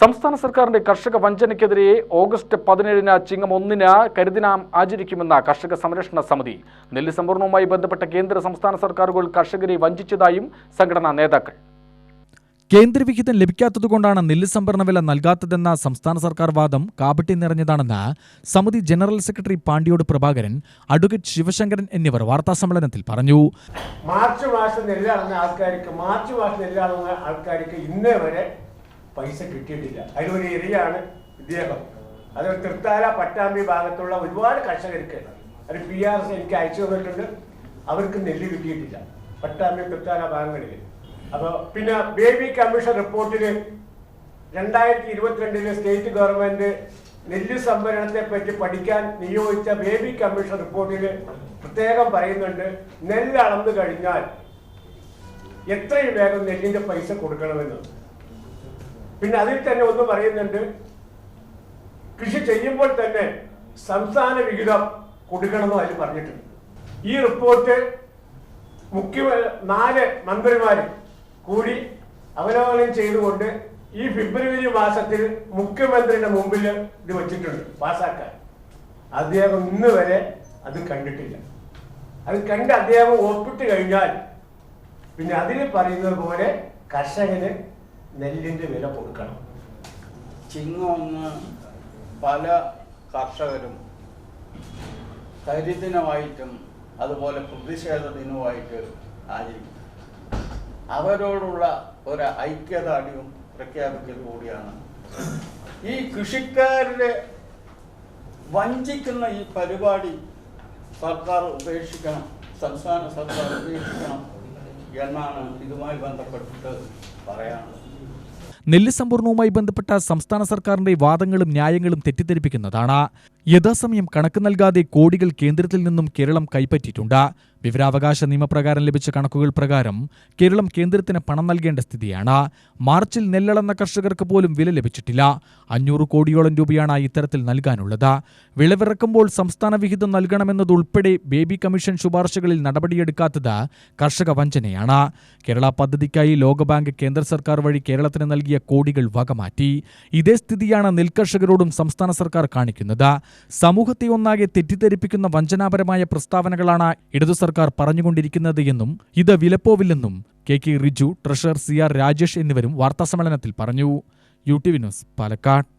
സംസ്ഥാന സർക്കാരിന്റെ കർഷക വഞ്ചനയ്ക്കെതിരെ ഓഗസ്റ്റ് പതിനേഴിന് ചിങ്ങം ഒന്നിന് കരിദിനാം ആചരിക്കുമെന്ന കർഷക സംരക്ഷണ സമിതി. നെല്ല് സംഭരണവുമായി ബന്ധപ്പെട്ട കേന്ദ്ര സംസ്ഥാന സർക്കാരുകൾ കർഷകരെ വഞ്ചിച്ചതായും സംഘടനാ നേതാക്കൾ. കേന്ദ്രവിഹിതം ലഭിക്കാത്തതുകൊണ്ടാണ് നെല്ല് സംഭരണ വില നൽകാത്തതെന്ന സംസ്ഥാന സർക്കാർ വാദം കാപട്യം നിറഞ്ഞതാണെന്ന് സമിതി ജനറൽ സെക്രട്ടറി പാണ്ഡ്യോട് പ്രഭാകരൻ അഡ്വക്കേറ്റ് ശിവശങ്കരൻ എന്നിവർ വാർത്താസമ്മേളനത്തിൽ പറഞ്ഞു. മാർച്ച് മാസം നെല്ലാളുന്ന ആൾക്കാർക്ക് മാർച്ച് മാസം നെല്ലാളുന്ന ആൾക്കാർക്ക് ഇന്നേ വരെ പൈസ കിട്ടിയിട്ടില്ല. അതിലൊരു ഏരിയയാണ് ഇദ്ദേഹം. അത് തൃത്താല പട്ടാമ്പി ഭാഗത്തുള്ള ഒരുപാട് കർഷകർക്ക് അത് പി ആർ എസ് എനിക്ക് അയച്ചു തന്നിട്ടുണ്ട്. അവർക്ക് നെല്ല് കിട്ടിയിട്ടില്ല. പട്ടാമ്പി തൃത്താല ഭാഗങ്ങളിൽ അപ്പോൾ പിന്നെ ബേബി കമ്മീഷൻ റിപ്പോർട്ടിൽ രണ്ടായിരത്തി ഇരുപത്തിരണ്ടിലെ സ്റ്റേറ്റ് ഗവൺമെന്റ് നെല്ല് സംഭരണത്തെ പറ്റി പഠിക്കാൻ നിയോഗിച്ച ബേബി കമ്മീഷൻ റിപ്പോർട്ടിൽ പ്രത്യേകം പറയുന്നുണ്ട്. നെല്ല് അളന്നു കഴിഞ്ഞാൽ എത്രയും വേഗം നെല്ലിന്റെ പൈസ കൊടുക്കണമെന്ന്. പിന്നെ അതിൽ തന്നെ ഒന്ന് പറയുന്നുണ്ട് കൃഷി ചെയ്യുമ്പോൾ തന്നെ സംസ്ഥാന വിഹിതം കൊടുക്കണമെന്ന് അതിൽ പറഞ്ഞിട്ടുണ്ട്. ഈ റിപ്പോർട്ട് മുഖ്യ നാല് മന്ത്രിമാര് കൂടി അവലോകനം ചെയ്തുകൊണ്ട് ഈ ഫെബ്രുവരി മാസത്തിൽ മുഖ്യമന്ത്രിയുടെ മുമ്പിൽ ഇത് വെച്ചിട്ടുണ്ട് പാസാക്കാൻ. അദ്ദേഹം ഇന്ന് വരെ അത് കണ്ടിട്ടില്ല. അത് കണ്ട് അദ്ദേഹം ഒപ്പിട്ട് കഴിഞ്ഞാൽ പിന്നെ അതിൽ പറയുന്നത് പോലെ കർഷകന് നെല്ലിന്റെ വില കൊടുക്കണം. ചിങ്ങൊന്ന് പല കർഷകരും കരിദിനമായിട്ടും അതുപോലെ പ്രതിഷേധ ദിനമായിട്ട് ആചരിക്കും. അവരോടുള്ള ഒരു ഐക്യദാർഢ്യവും പ്രഖ്യാപിക്കൽ കൂടിയാണ്. ഈ കൃഷിക്കാരുടെ വഞ്ചിക്കുന്ന ഈ പരിപാടി സർക്കാർ ഉപേക്ഷിക്കണം സംസ്ഥാന സർക്കാർ ഉപേക്ഷിക്കണം എന്നാണ് ഇതുമായി ബന്ധപ്പെട്ടിട്ട് പറയാനുള്ളത്. നെല്ല് സംഭരണവുമായി ബന്ധപ്പെട്ട സംസ്ഥാന സർക്കാരിന്റെ വാദങ്ങളും ന്യായങ്ങളും തെറ്റിദ്ധരിപ്പിക്കുന്നതാണ്. യഥാസമയം കണക്ക് നൽകാതെ കോടികൾ കേന്ദ്രത്തിൽ നിന്നും കേരളം കൈപ്പറ്റിയിട്ടുണ്ട്. വിവരാവകാശ നിയമപ്രകാരം ലഭിച്ച കണക്കുകൾ പ്രകാരം കേരളം കേന്ദ്രത്തിന് പണം നൽകേണ്ട സ്ഥിതിയാണ്. മാർച്ചിൽ നെല്ലളന്ന കർഷകർക്ക് പോലും വില ലഭിച്ചിട്ടില്ല. അഞ്ഞൂറ് കോടിയോളം രൂപയാണ് ഇത്തരത്തിൽ നൽകാനുള്ളത്. വിളവിറക്കുമ്പോൾ സംസ്ഥാന വിഹിതം നൽകണമെന്നതുൾപ്പെടെ ബേബി കമ്മീഷൻ ശുപാർശകളിൽ നടപടിയെടുക്കാത്തത് കർഷക വഞ്ചനയാണ്. കേരള പദ്ധതിക്കായി ലോകബാങ്ക് കേന്ദ്ര സർക്കാർ വഴി കേരളത്തിന് നൽകിയ കോടികൾ വകമാറ്റി. ഇതേ സ്ഥിതിയാണ് നെൽകർഷകരോടും സംസ്ഥാന സർക്കാർ കാണിക്കുന്നത്. സമൂഹത്തെ ഒന്നാകെ തെറ്റിദ്ധരിപ്പിക്കുന്ന വഞ്ചനാപരമായ പ്രസ്താവനകളാണ് ഇടതു സർക്കാർ പറഞ്ഞുകൊണ്ടിരിക്കുന്നത് എന്നും ഇത് വിലപ്പോവില്ലെന്നും K K Riju treasurer C R Rajesh എന്നിവരും വാർത്താസമ്മേളനത്തിൽ പറഞ്ഞു. U T V news Palakkad.